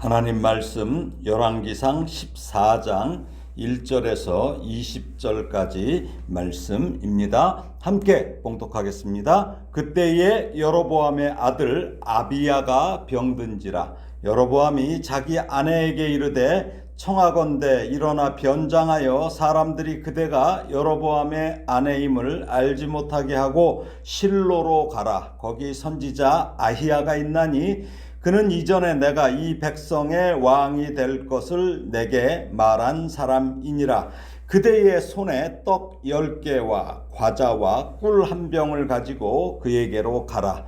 하나님 말씀 열왕기상 14장 1절에서 20절까지 말씀입니다. 함께 봉독하겠습니다. 그때에 여로보암의 아들 아비야가 병든지라 여로보암이 자기 아내에게 이르되 청하건대 일어나 변장하여 사람들이 그대가 여로보암의 아내임을 알지 못하게 하고 실로로 가라 거기 선지자 아히야가 있나니 그는 이전에 내가 이 백성의 왕이 될 것을 내게 말한 사람이니라. 그대의 손에 떡열 개와 과자와 꿀 한 병을 가지고 그에게로 가라.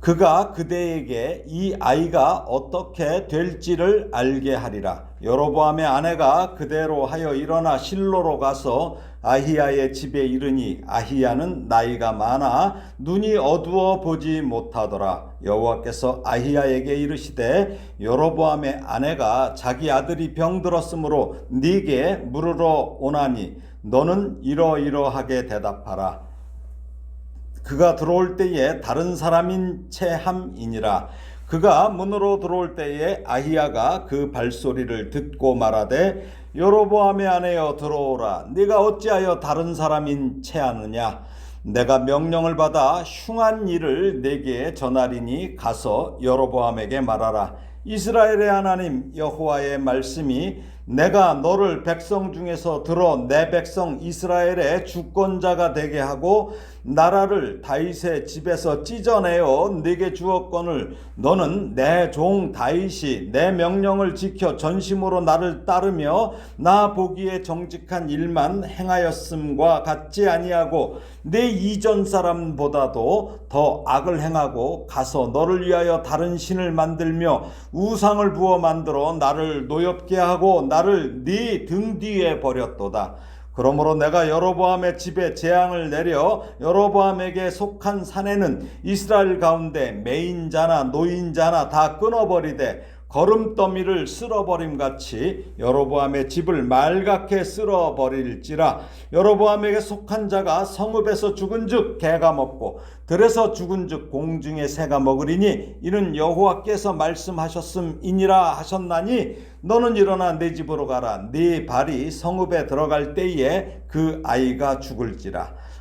그가 그대에게 이 아이가 어떻게 될지를 알게 하리라. 여로보암의 아내가 그대로 하여 일어나 실로로 가서 아히야의 집에 이르니 아히야는 나이가 많아 눈이 어두워 보지 못하더라. 여호와께서 아히야에게 이르시되 여로보암의 아내가 자기 아들이 병들었으므로 네게 물으러 오나니 너는 이러이러하게 대답하라. 그가 들어올 때에 다른 사람인 체함이니라. 그가 문으로 들어올 때에 아히야가 그 발소리를 듣고 말하되 여로보암의 아내여 들어오라. 네가 어찌하여 다른 사람인 체하느냐? 내가 명령을 받아 흉한 일을 내게 전하리니 가서 여로보암에게 말하라. 이스라엘의 하나님 여호와의 말씀이 내가 너를 백성 중에서 들어 내 백성 이스라엘의 주권자가 되게 하고 나라를 다윗의 집에서 찢어내어 네게 주었거늘 너는 내 종 다윗이 내 명령을 지켜 전심으로 나를 따르며 나 보기에 정직한 일만 행하였음과 같지 아니하고 내 이전 사람보다도 더 악을 행하고 가서 너를 위하여 다른 신을 만들며 우상을 부어 만들어 나를 노엽게 하고 나를 네 등 뒤에 버렸도다. 그러므로 내가 여로보암의 집에 재앙을 내려 여로보암에게 속한 사내는 이스라엘 가운데 매인자나 노인자나 다 끊어버리되 걸음더미를 쓸어버림 같이 여로보암의 집을 말갛게 쓸어버릴지라. 여로보암에게 속한 자가 성읍에서 죽은즉 개가 먹고 들에서 죽은즉 공중의 새가 먹으리니 이는 여호와께서 말씀하셨음이니라 하셨나니 너는 일어나 내 집으로 가라. 네 발이 성읍에 들어갈 때에 그 아이가 죽을지라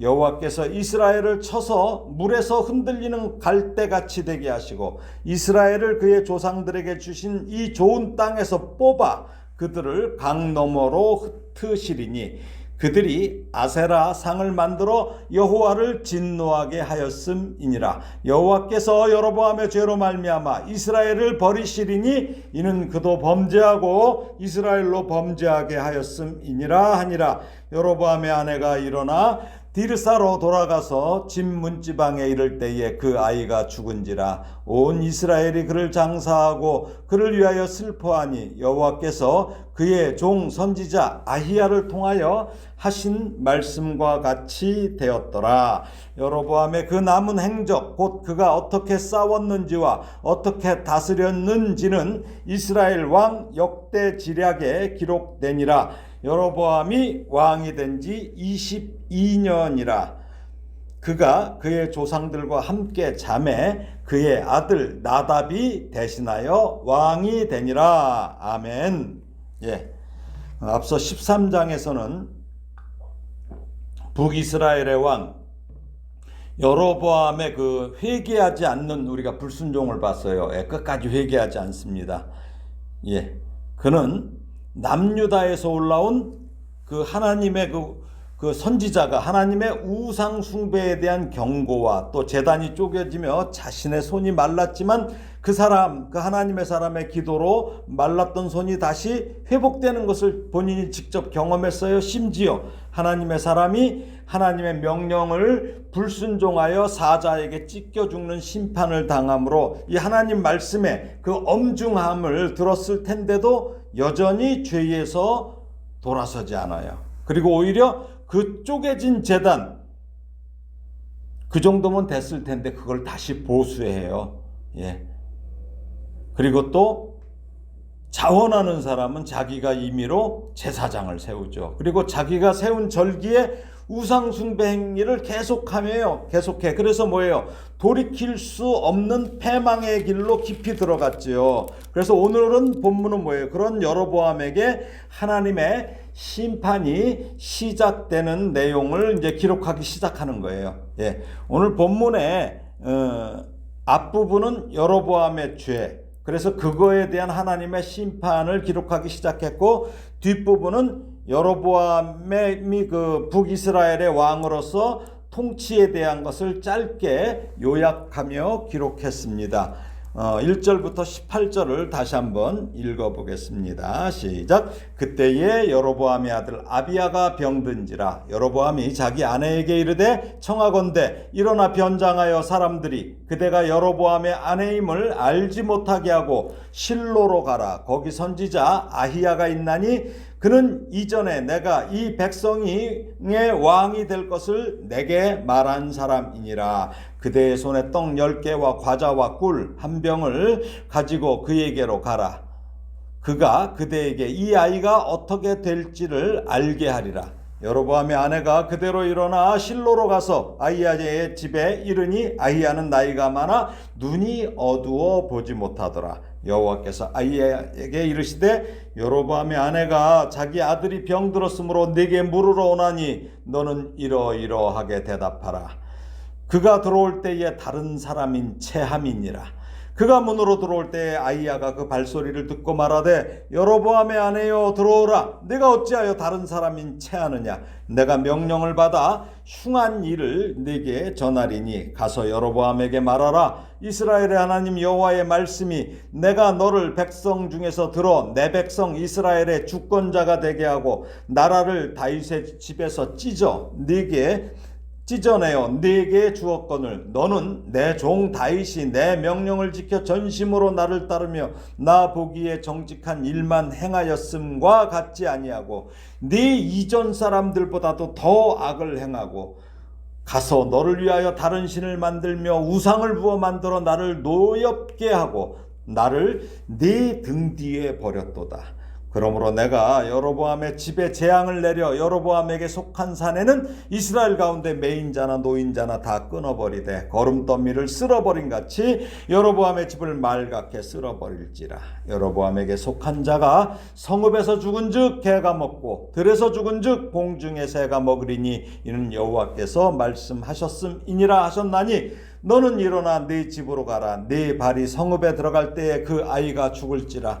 여호와께서 이스라엘을 쳐서 물에서 흔들리는 갈대같이 되게 하시고 이스라엘을 그의 조상들에게 주신 이 좋은 땅에서 뽑아 그들을 강 너머로 흩으시리니 그들이 아세라 상을 만들어 여호와를 진노하게 하였음이니라. 여호와께서 여로보암의 죄로 말미암아 이스라엘을 버리시리니 이는 그도 범죄하고 이스라엘로 범죄하게 하였음이니라 하니라. 여로보암의 아내가 일어나 디르사로 돌아가서 집 문지방에 이를 때에 그 아이가 죽은지라 온 이스라엘이 그를 장사하고 그를 위하여 슬퍼하니 여호와께서 그의 종 선지자 아히야를 통하여 하신 말씀과 같이 되었더라. 여로보암의 그 남은 행적 곧 그가 어떻게 싸웠는지와 어떻게 다스렸는지는 이스라엘 왕 역대 지략에 기록되니라 여로보암이 왕이 된 지 22년이라 그가 그의 조상들과 함께 잠에 그의 아들 나답이 대신하여 왕이 되니라 아멘. 예. 앞서 13장에서는 북이스라엘의 왕 여로보암의 그 회개하지 않는 우리가 불순종을 봤어요. 예, 끝까지 회개하지 않습니다. 예. 그는 남유다에서 올라온 그 하나님의 그, 그 선지자가 하나님의 우상 숭배에 대한 경고와 또 재단이 쪼개지며 자신의 손이 말랐지만 그 사람, 그 하나님의 사람의 기도로 말랐던 손이 다시 회복되는 것을 본인이 직접 경험했어요. 심지어 하나님의 사람이 하나님의 명령을 불순종하여 사자에게 찢겨 죽는 심판을 당함으로 이 하나님 말씀의 그 엄중함을 들었을 텐데도 여전히 죄에서 돌아서지 않아요. 그리고 오히려 그 쪼개진 재단 그 정도면 됐을 텐데 그걸 다시 보수해요. 예. 그리고 또 자원하는 사람은 자기가 임의로 제사장을 세우죠. 그리고 자기가 세운 절기에 우상 숭배 행위를 계속하며요. 계속해. 그래서 뭐예요? 돌이킬 수 없는 패망의 길로 깊이 들어갔지요. 그래서 오늘은 본문은 뭐예요? 그런 여로보암에게 하나님의 심판이 시작되는 내용을 이제 기록하기 시작하는 거예요. 예. 오늘 본문의 어, 앞부분은 여로보암의 죄, 그래서 그거에 대한 하나님의 심판을 기록하기 시작했고 뒷부분은 여로보암이 그 북이스라엘의 왕으로서 통치에 대한 것을 짧게 요약하며 기록했습니다. 어, 1절부터 18절을 다시 한번 읽어보겠습니다. 시작. 그때에 여로보암의 아들 아비야가 병든지라 여로보암이 자기 아내에게 이르되 청하건대 일어나 변장하여 사람들이 그대가 여로보암의 아내임을 알지 못하게 하고 실로로 가라 거기 선지자 아히야가 있나니 그는 이전에 내가 이 백성이의 왕이 될 것을 내게 말한 사람이니라. 그대의 손에 떡열 개와 과자와 꿀 한 병을 가지고 그에게로 가라. 그가 그대에게 이 아이가 어떻게 될지를 알게 하리라. 여로보암의 아내가 그대로 일어나 실로로 가서 아이야의 집에 이르니 아이야는 나이가 많아 눈이 어두워 보지 못하더라. 여호와께서 아이야에게 이르시되 여로보암의 아내가 자기 아들이 병들었으므로 네게 물으러 오나니 너는 이러이러하게 대답하라. 그가 들어올 때에 다른 사람인 체함이니라. 그가 문으로 들어올 때 아이야가 그 발소리를 듣고 말하되 여로보암의 아내여 들어오라. 내가 어찌하여 다른 사람인 체하느냐? 내가 명령을 받아 흉한 일을 네게 전하리니 가서 여로보암에게 말하라. 이스라엘의 하나님 여호와의 말씀이 내가 너를 백성 중에서 들어 내 백성 이스라엘의 주권자가 되게 하고 나라를 다윗의 집에서 찢어 네게 찢어내어 네게 주었거늘 너는 내 종 다윗이 내 명령을 지켜 전심으로 나를 따르며 나 보기에 정직한 일만 행하였음과 같지 아니하고 네 이전 사람들보다도 더 악을 행하고 가서 너를 위하여 다른 신을 만들며 우상을 부어 만들어 나를 노엽게 하고 나를 네 등 뒤에 버렸도다. 그러므로 내가 여로보암의 집에 재앙을 내려 여로보암에게 속한 산에는 이스라엘 가운데 매인자나 노인자나 다 끊어버리되 거름더미를 쓸어버린 같이 여로보암의 집을 말갛게 쓸어버릴지라. 여로보암에게 속한 자가 성읍에서 죽은즉 개가 먹고 들에서 죽은즉 공중의 새가 먹으리니 이는 여호와께서 말씀하셨음이니라 하셨나니 너는 일어나 네 집으로 가라. 네 발이 성읍에 들어갈 때에 그 아이가 죽을지라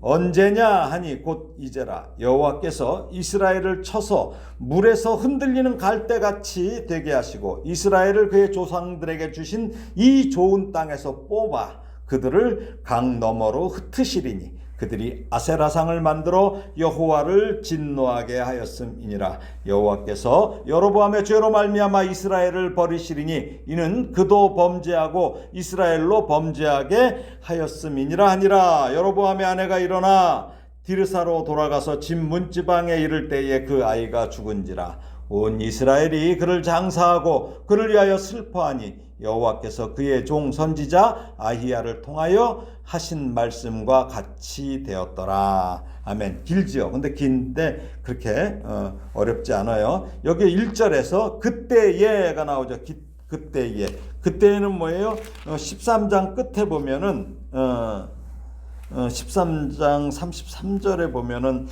언제냐 하니 곧 이제라. 여호와께서 이스라엘을 쳐서 물에서 흔들리는 갈대 같이 되게 하시고 이스라엘을 그의 조상들에게 주신 이 좋은 땅에서 뽑아 그들을 강 너머로 흩으시리니 그들이 아세라상을 만들어 여호와를 진노하게 하였음이니라. 여호와께서 여로보암의 죄로 말미암아 이스라엘을 버리시리니 이는 그도 범죄하고 이스라엘로 범죄하게 하였음이니라 하니라. 여로보암의 아내가 일어나 디르사로 돌아가서 집 문지방에 이를 때에 그 아이가 죽은지라 온 이스라엘이 그를 장사하고 그를 위하여 슬퍼하니 여호와께서 그의 종 선지자 아히야를 통하여 하신 말씀과 같이 되었더라. 아멘. 길지요. 근데 긴데 그렇게 어, 어렵지 않아요. 여기 1절에서 그때예가 나오죠. 기, 그때예. 그때는 뭐예요? 어, 13장 끝에 보면은 어, 어, 13장 33절에 보면은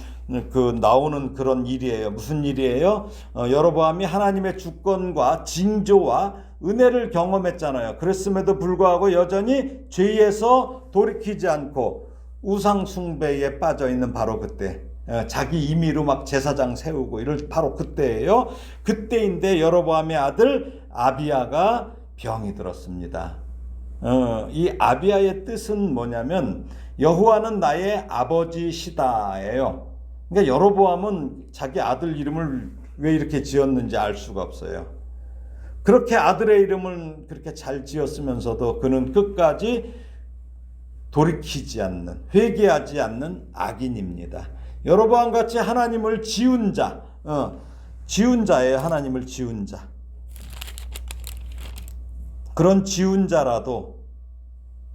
그 나오는 그런 일이에요. 무슨 일이에요? 어, 여로보암이 하나님의 주권과 징조와 은혜를 경험했잖아요. 그랬음에도 불구하고 여전히 죄에서 돌이키지 않고 우상 숭배에 빠져 있는 바로 그때 어, 자기 임의로 막 제사장 세우고 이럴 바로 그때예요. 그때인데 여로보암의 아들 아비야가 병이 들었습니다. 어, 이 아비야의 뜻은 뭐냐면 여호와는 나의 아버지시다예요. 그러니까 여로보암은 자기 아들 이름을 왜 이렇게 지었는지 알 수가 없어요. 그렇게 아들의 이름을 그렇게 잘 지었으면서도 그는 끝까지 돌이키지 않는 회개하지 않는 악인입니다. 여로보암 같이 하나님을 지운 자, 어, 지운 자예요. 하나님을 지운 자. 그런 지운 자라도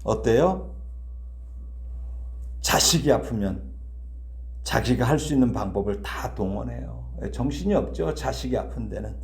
어때요? 자식이 아프면 자기가 할 수 있는 방법을 다 동원해요. 정신이 없죠. 자식이 아픈 데는.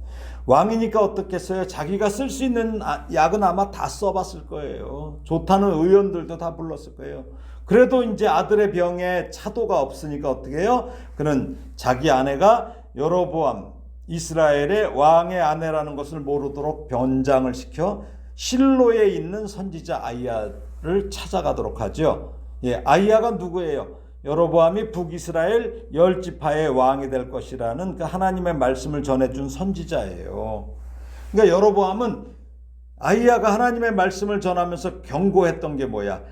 왕이니까 어떻겠어요? 자기가 쓸 수 있는 아- 약은 아마 다 써봤을 거예요. 좋다는 의원들도 다 불렀을 거예요. 그래도 이제 아들의 병에 차도가 없으니까 어떻게 해요? 그는 자기 아내가 여로보암 이스라엘의 왕의 아내라는 것을 모르도록 변장을 시켜 실로에 있는 선지자 아이야를 찾아가도록 하죠. 예, 아이야가 누구예요? 여로보암이 북이스라엘 열 지파의 왕이 될 것이라는 그 하나님의 말씀을 전해준 선지자예요. 그러니까 여로보암은 아이야가 하나님의 말씀을 전하면서 경고했던 게 뭐야?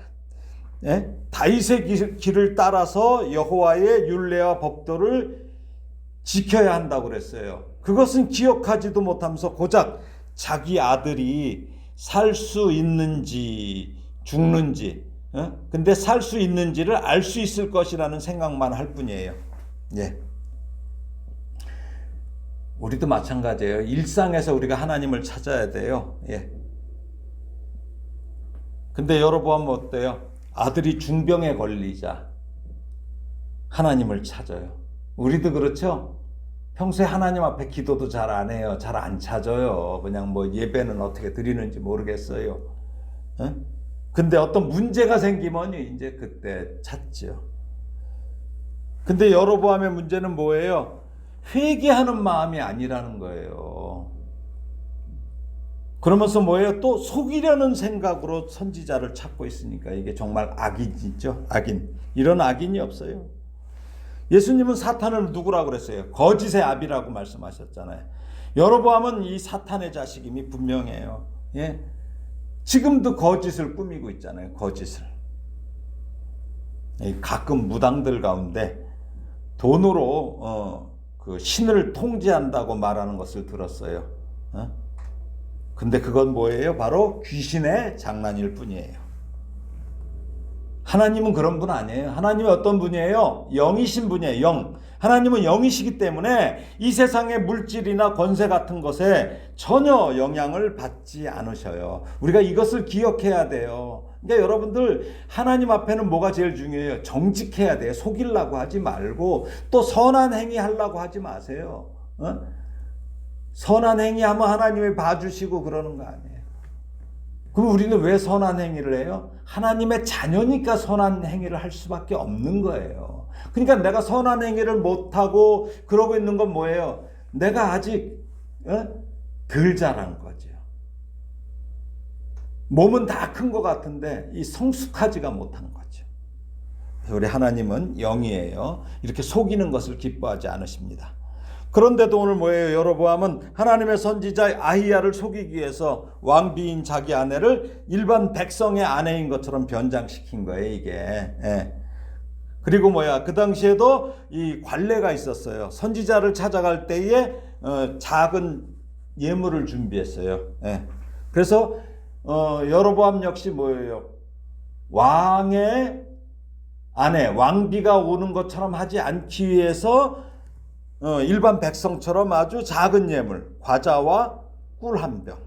예? 다윗의 길- 길을 따라서 여호와의 율례와 법도를 지켜야 한다고 그랬어요. 그것은 기억하지도 못하면서 고작 자기 아들이 살 수 있는지 죽는지, 어? 근데 살 수 있는지를 알 수 있을 것이라는 생각만 할 뿐이에요. 예. 우리도 마찬가지예요. 일상에서 우리가 하나님을 찾아야 돼요. 예. 근데 여러분 어때요? 아들이 중병에 걸리자 하나님을 찾아요. 우리도 그렇죠? 평소에 하나님 앞에 기도도 잘 안 해요. 잘 안 찾아요. 그냥 뭐 예배는 어떻게 드리는지 모르겠어요. 어? 근데 어떤 문제가 생기면 이제 그때 찾죠. 근데 여로보암의 문제는 뭐예요? 회개하는 마음이 아니라는 거예요. 그러면서 뭐예요? 또 속이려는 생각으로 선지자를 찾고 있으니까 이게 정말 악인이죠. 악인. 이런 악인이 없어요. 예수님은 사탄을 누구라고 그랬어요? 거짓의 아비라고 말씀하셨잖아요. 여로보암은 이 사탄의 자식임이 분명해요. 예. 지금도 거짓을 꾸미고 있잖아요. 거짓을. 가끔 무당들 가운데 돈으로 어, 그 신을 통제한다고 말하는 것을 들었어요. 어? 근데 그건 뭐예요? 바로 귀신의 장난일 뿐이에요. 하나님은 그런 분 아니에요. 하나님은 어떤 분이에요? 영이신 분이에요. 영. 하나님은 영이시기 때문에 이 세상의 물질이나 권세 같은 것에 전혀 영향을 받지 않으셔요. 우리가 이것을 기억해야 돼요. 그러니까 여러분들 하나님 앞에는 뭐가 제일 중요해요? 정직해야 돼요. 속이려고 하지 말고 또 선한 행위 하려고 하지 마세요. 어? 선한 행위 하면 하나님이 봐주시고 그러는 거 아니에요. 그럼 우리는 왜 선한 행위를 해요? 하나님의 자녀니까 선한 행위를 할 수밖에 없는 거예요. 그러니까 내가 선한 행위를 못하고 그러고 있는 건 뭐예요? 내가 아직 어? 덜 자란 거죠. 몸은 다 큰 것 같은데 이 성숙하지가 못한 거죠. 우리 하나님은 영이에요. 이렇게 속이는 것을 기뻐하지 않으십니다. 그런데도 오늘 뭐예요? 여로보암은 하나님의 선지자 아히야를 속이기 위해서 왕비인 자기 아내를 일반 백성의 아내인 것처럼 변장시킨 거예요, 이게. 예. 그리고 뭐야? 그 당시에도 이 관례가 있었어요. 선지자를 찾아갈 때에 어, 작은 예물을 준비했어요. 예. 그래서 어, 여로보암 역시 뭐예요? 왕의 아내, 왕비가 오는 것처럼 하지 않기 위해서 어, 일반 백성처럼 아주 작은 예물, 과자와 꿀 한 병.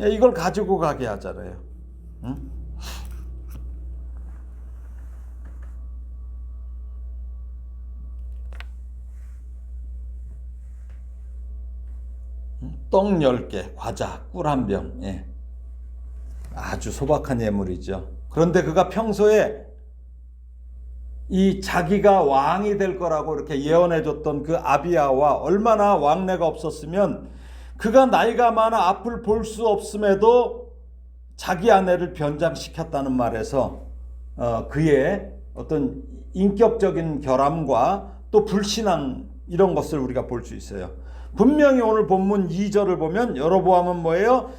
야, 이걸 가지고 가게 하잖아요. 응? 떡 10개, 과자, 꿀 한 병. 예. 아주 소박한 예물이죠. 그런데 그가 평소에 이 자기가 왕이 될 거라고 이렇게 예언해 줬던 그 아비야와 얼마나 왕래가 없었으면 그가 나이가 많아 앞을 볼 수 없음에도 자기 아내를 변장시켰다는 말에서 어, 그의 어떤 인격적인 결함과 또 불신앙 이런 것을 우리가 볼 수 있어요. 분명히 오늘 본문 2절을 보면 여로보암은 뭐예요?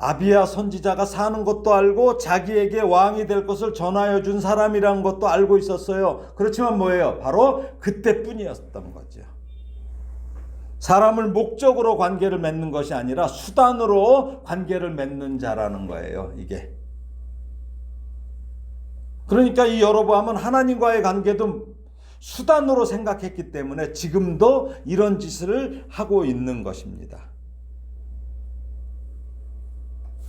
아비야 선지자가 사는 것도 알고 자기에게 왕이 될 것을 전하여 준 사람이라는 것도 알고 있었어요. 그렇지만 뭐예요? 바로 그때뿐이었던 거죠. 사람을 목적으로 관계를 맺는 것이 아니라 수단으로 관계를 맺는 자라는 거예요. 이게. 그러니까 이 여로보암은 하나님과의 관계도 수단으로 생각했기 때문에 지금도 이런 짓을 하고 있는 것입니다.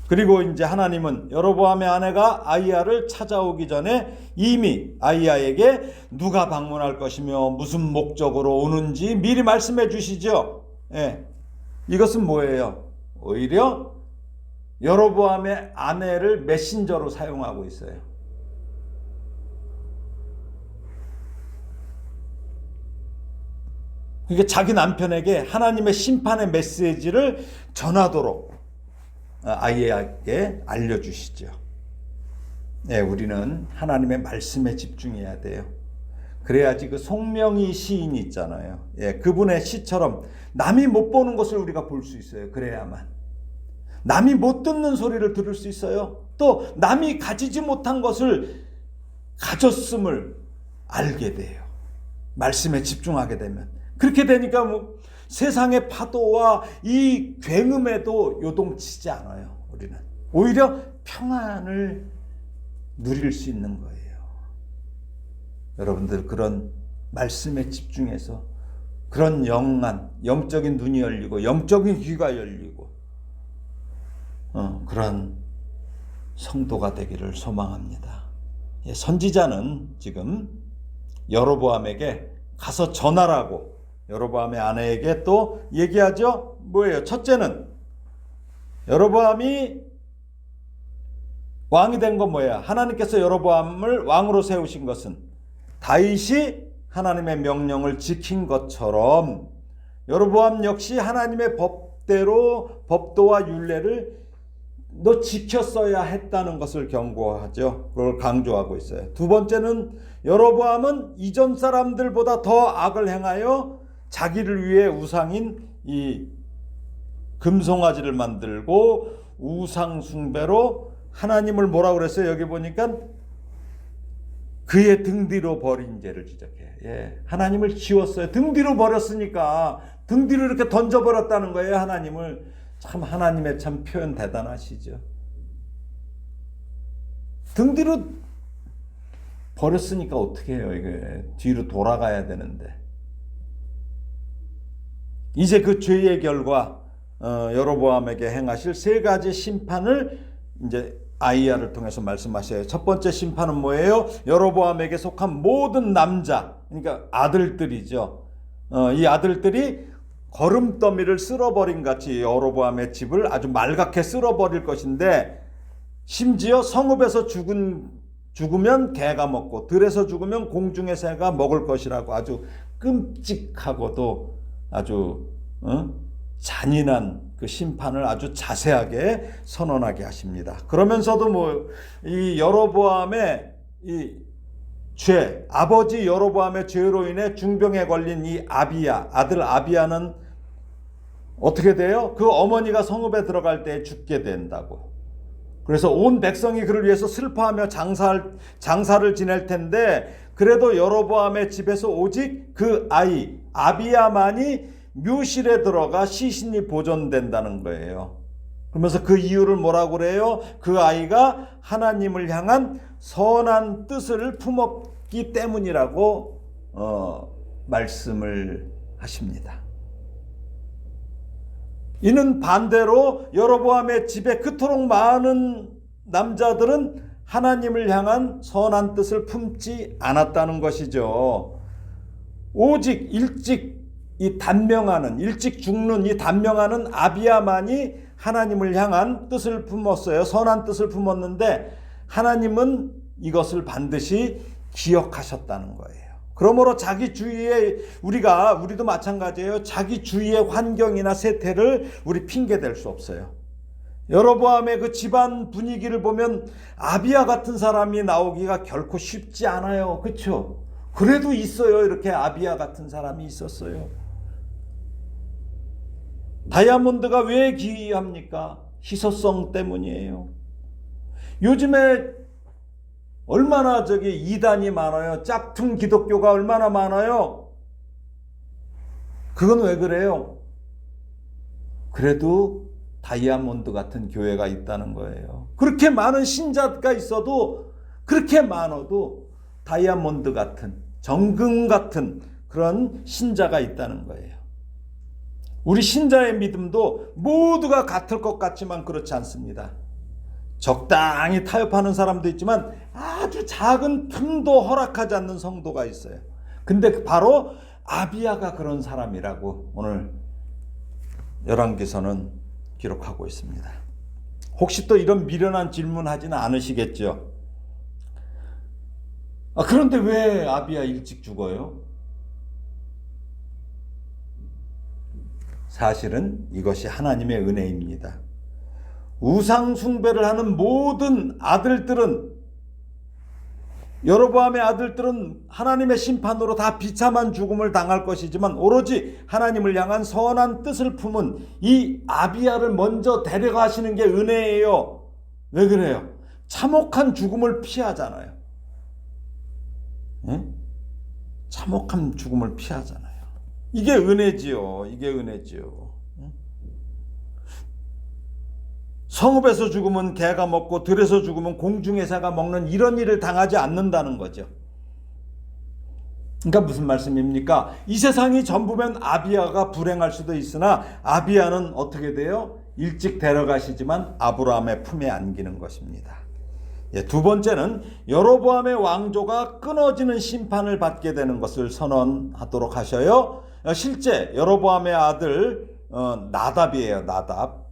그리고 이제 하나님은 여로보암의 아내가 아이야를 찾아오기 전에 이미 아이야에게 누가 방문할 것이며 무슨 목적으로 오는지 미리 말씀해 주시죠. 예. 이것은 뭐예요? 오히려 여로보암의 아내를 메신저로 사용하고 있어요. 그러니까 자기 남편에게 하나님의 심판의 메시지를 전하도록 아이에게 알려주시죠. 네, 우리는 하나님의 말씀에 집중해야 돼요. 그래야지 그 송명희 시인이 있잖아요. 예, 그분의 시처럼 남이 못 보는 것을 우리가 볼 수 있어요. 그래야만. 남이 못 듣는 소리를 들을 수 있어요. 또 남이 가지지 못한 것을 가졌음을 알게 돼요. 말씀에 집중하게 되면. 그렇게 되니까 뭐 세상의 파도와 이 굉음에도 요동치지 않아요. 우리는 오히려 평안을 누릴 수 있는 거예요. 여러분들 그런 말씀에 집중해서 그런 영안, 영적인 눈이 열리고 영적인 귀가 열리고 어, 그런 성도가 되기를 소망합니다. 예, 선지자는 지금 여로보암에게 가서 전하라고 여로보암의 아내에게 또 얘기하죠. 뭐예요? 첫째는 여로보암이 왕이 된 건 뭐야? 하나님께서 여로보암을 왕으로 세우신 것은 다윗이 하나님의 명령을 지킨 것처럼 여로보암 역시 하나님의 법대로 법도와 율례를 너 지켰어야 했다는 것을 경고하죠. 그걸 강조하고 있어요. 두 번째는 여로보암은 이전 사람들보다 더 악을 행하여 자기를 위해 우상인 이 금송아지를 만들고 우상 숭배로 하나님을 뭐라 그랬어요? 여기 보니까 그의 등 뒤로 버린 죄를 지적해. 예. 하나님을 지웠어요. 등 뒤로 버렸으니까 등 뒤로 이렇게 던져 버렸다는 거예요, 하나님을. 참 하나님의 참 표현 대단하시죠. 등 뒤로 버렸으니까 어떻게 해요, 이게. 뒤로 돌아가야 되는데. 이제 그 죄의 결과 어, 여로보암에게 행하실 세 가지 심판을 이제 아이야를 통해서 말씀하셔요. 첫 번째 심판은 뭐예요? 여로보암에게 속한 모든 남자, 그러니까 아들들이죠. 어, 이 아들들이 거름더미를 쓸어버린 같이 여로보암의 집을 아주 말갛게 쓸어버릴 것인데 심지어 성읍에서 죽은 죽으면 개가 먹고 들에서 죽으면 공중의 새가 먹을 것이라고 아주 끔찍하고도 아주 어? 잔인한 그 심판을 아주 자세하게 선언하게 하십니다. 그러면서도 뭐 이 여로보암의 이 죄, 아버지 여로보암의 죄로 인해 중병에 걸린 이 아비야, 아들 아비야는 어떻게 돼요? 그 어머니가 성읍에 들어갈 때 죽게 된다고. 그래서 온 백성이 그를 위해서 슬퍼하며 장사를, 장사를 지낼 텐데 그래도 여로보암의 집에서 오직 그 아이 아비야만이 묘실에 들어가 시신이 보존된다는 거예요. 그러면서 그 이유를 뭐라고 그래요? 그 아이가 하나님을 향한 선한 뜻을 품었기 때문이라고 어, 말씀을 하십니다. 이는 반대로 여로보암의 집에 그토록 많은 남자들은 하나님을 향한 선한 뜻을 품지 않았다는 것이죠. 오직 일찍 이 단명하는 일찍 죽는 이 단명하는 아비야만이 하나님을 향한 뜻을 품었어요. 선한 뜻을 품었는데 하나님은 이것을 반드시 기억하셨다는 거예요. 그러므로 자기 주위에 우리가 우리도 마찬가지예요. 자기 주위의 환경이나 세태를 우리 핑계 댈 수 없어요. 여로보암의 그 집안 분위기를 보면 아비아 같은 사람이 나오기가 결코 쉽지 않아요. 그렇죠? 그래도 있어요. 이렇게 아비아 같은 사람이 있었어요. 다이아몬드가 왜 기이합니까? 희소성 때문이에요. 요즘에 얼마나 저기 이단이 많아요. 짝퉁 기독교가 얼마나 많아요. 그건 왜 그래요? 그래도 다이아몬드 같은 교회가 있다는 거예요. 그렇게 많은 신자가 있어도 그렇게 많아도 다이아몬드 같은 정금 같은 그런 신자가 있다는 거예요. 우리 신자의 믿음도 모두가 같을 것 같지만 그렇지 않습니다. 적당히 타협하는 사람도 있지만 아주 작은 틈도 허락하지 않는 성도가 있어요. 근데 바로 아비아가 그런 사람이라고 오늘 열왕기서는 기록하고 있습니다. 혹시 또 이런 미련한 질문 하지는 않으시겠죠? 아, 그런데 왜 아비아 일찍 죽어요? 사실은 이것이 하나님의 은혜입니다. 우상 숭배를 하는 모든 아들들은 여로보암의 아들들은 하나님의 심판으로 다 비참한 죽음을 당할 것이지만 오로지 하나님을 향한 선한 뜻을 품은 이 아비아를 먼저 데려가시는 게 은혜예요. 왜 그래요? 참혹한 죽음을 피하잖아요. 예? 참혹한 죽음을 피하잖아요. 이게 은혜지요. 이게 은혜지요. 성읍에서 죽으면 개가 먹고 들에서 죽으면 공중의 새가 먹는 이런 일을 당하지 않는다는 거죠. 그러니까 무슨 말씀입니까? 이 세상이 전부면 아비아가 불행할 수도 있으나 아비아는 어떻게 돼요? 일찍 데려가시지만 아브라함의 품에 안기는 것입니다. 예, 두 번째는 여로보암의 왕조가 끊어지는 심판을 받게 되는 것을 선언하도록 하셔요. 어, 실제 여로보암의 아들 어, 나답이에요. 나답.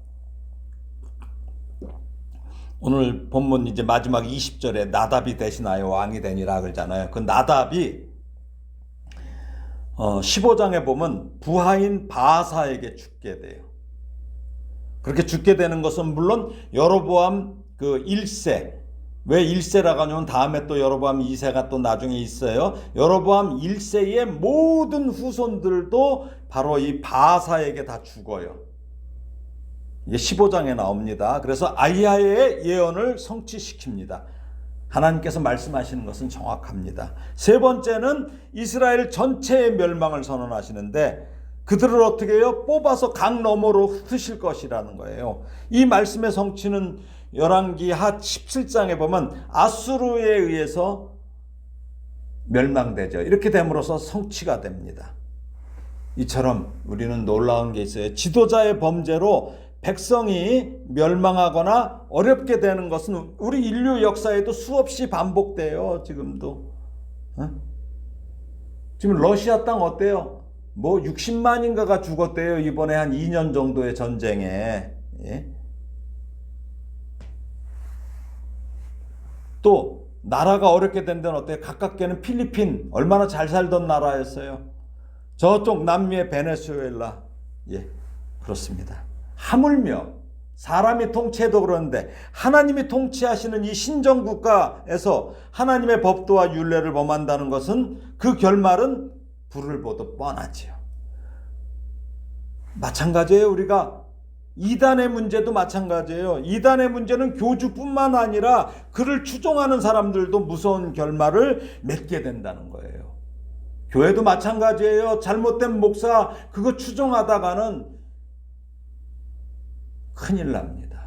오늘 본문 이제 마지막 20절에 나답이 대신하여 왕이 되니라 그러잖아요. 그 나답이 어, 15장에 보면 부하인 바사에게 죽게 돼요. 그렇게 죽게 되는 것은 물론 여로보암 그 1세 왜 1세라고 하냐면 다음에 또 여로보암 2세가 또 나중에 있어요. 여로보암 1세의 모든 후손들도 바로 이 바사에게 다 죽어요. 이게 15장에 나옵니다. 그래서 아이야의 예언을 성취시킵니다. 하나님께서 말씀하시는 것은 정확합니다. 세 번째는 이스라엘 전체의 멸망을 선언하시는데 그들을 어떻게 해요? 뽑아서 강 너머로 흩으실 것이라는 거예요. 이 말씀의 성취는 열왕기 하 17장에 보면 아수르에 의해서 멸망되죠. 이렇게 됨으로써 성취가 됩니다. 이처럼 우리는 놀라운 게 있어요. 지도자의 범죄로 백성이 멸망하거나 어렵게 되는 것은 우리 인류 역사에도 수없이 반복돼요. 지금도. 어? 지금 러시아 땅 어때요? 뭐 60만인가가 죽었대요. 이번에 한 2년 정도의 전쟁에. 예? 또 나라가 어렵게 된 데는 어때요? 가깝게는 필리핀 얼마나 잘 살던 나라였어요. 저쪽 남미의 베네수엘라. 예. 그렇습니다. 하물며 사람이 통치해도 그러는데 하나님이 통치하시는 이 신정 국가에서 하나님의 법도와 율례를 범한다는 것은 그 결말은 불을 보듯 뻔하지요. 마찬가지예요. 우리가 이단의 문제도 마찬가지예요. 이단의 문제는 교주뿐만 아니라 그를 추종하는 사람들도 무서운 결말을 맺게 된다는 거예요. 교회도 마찬가지예요. 잘못된 목사 그거 추종하다가는 큰일 납니다.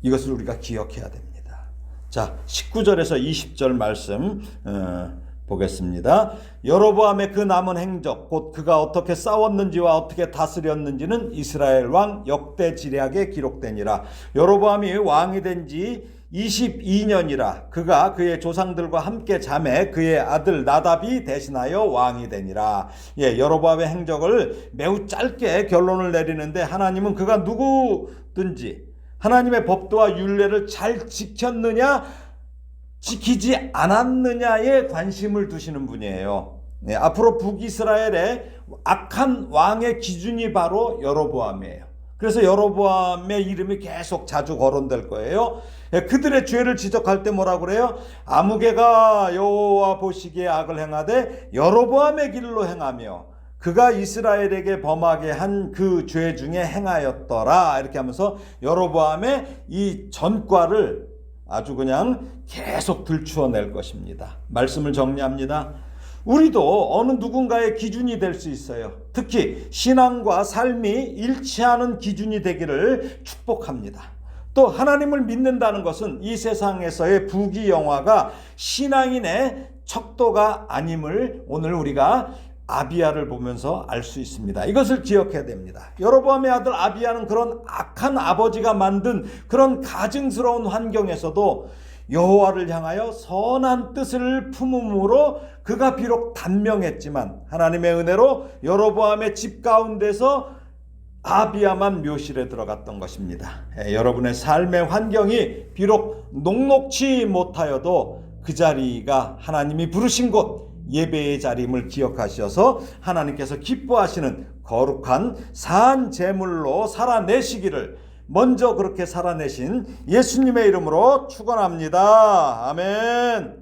이것을 우리가 기억해야 됩니다. 자, 19절에서 20절 말씀 어, 보겠습니다. 여로보암의 그 남은 행적 곧 그가 어떻게 싸웠는지와 어떻게 다스렸는지는 이스라엘 왕 역대 지략에 기록되니라. 여로보암이 왕이 된 지 22년이라 그가 그의 조상들과 함께 잠에 그의 아들 나답이 대신하여 왕이 되니라. 예, 여로보암의 행적을 매우 짧게 결론을 내리는데 하나님은 그가 누구든지 하나님의 법도와 율례를 잘 지켰느냐 지키지 않았느냐에 관심을 두시는 분이에요. 네, 앞으로 북이스라엘의 악한 왕의 기준이 바로 여로보암이에요. 그래서 여로보암의 이름이 계속 자주 거론될 거예요. 예, 그들의 죄를 지적할 때 뭐라 그래요? 아무개가 여호와 보시기에 악을 행하되 여로보암의 길로 행하며 그가 이스라엘에게 범하게 한 그 죄 중에 행하였더라 이렇게 하면서 여로보암의 이 전과를 아주 그냥 계속 들추어낼 것입니다. 말씀을 정리합니다. 우리도 어느 누군가의 기준이 될 수 있어요. 특히 신앙과 삶이 일치하는 기준이 되기를 축복합니다. 또 하나님을 믿는다는 것은 이 세상에서의 부귀 영화가 신앙인의 척도가 아님을 오늘 우리가 아비야를 보면서 알 수 있습니다. 이것을 기억해야 됩니다. 여로보암의 아들 아비야는 그런 악한 아버지가 만든 그런 가증스러운 환경에서도 여호와를 향하여 선한 뜻을 품음으로 그가 비록 단명했지만 하나님의 은혜로 여로보암의 집 가운데서 아비야만 묘실에 들어갔던 것입니다. 예, 여러분의 삶의 환경이 비록 녹록치 못하여도 그 자리가 하나님이 부르신 곳 예배의 자림을 기억하셔서 하나님께서 기뻐하시는 거룩한 산 제물로 살아내시기를 먼저 그렇게 살아내신 예수님의 이름으로 축원합니다. 아멘.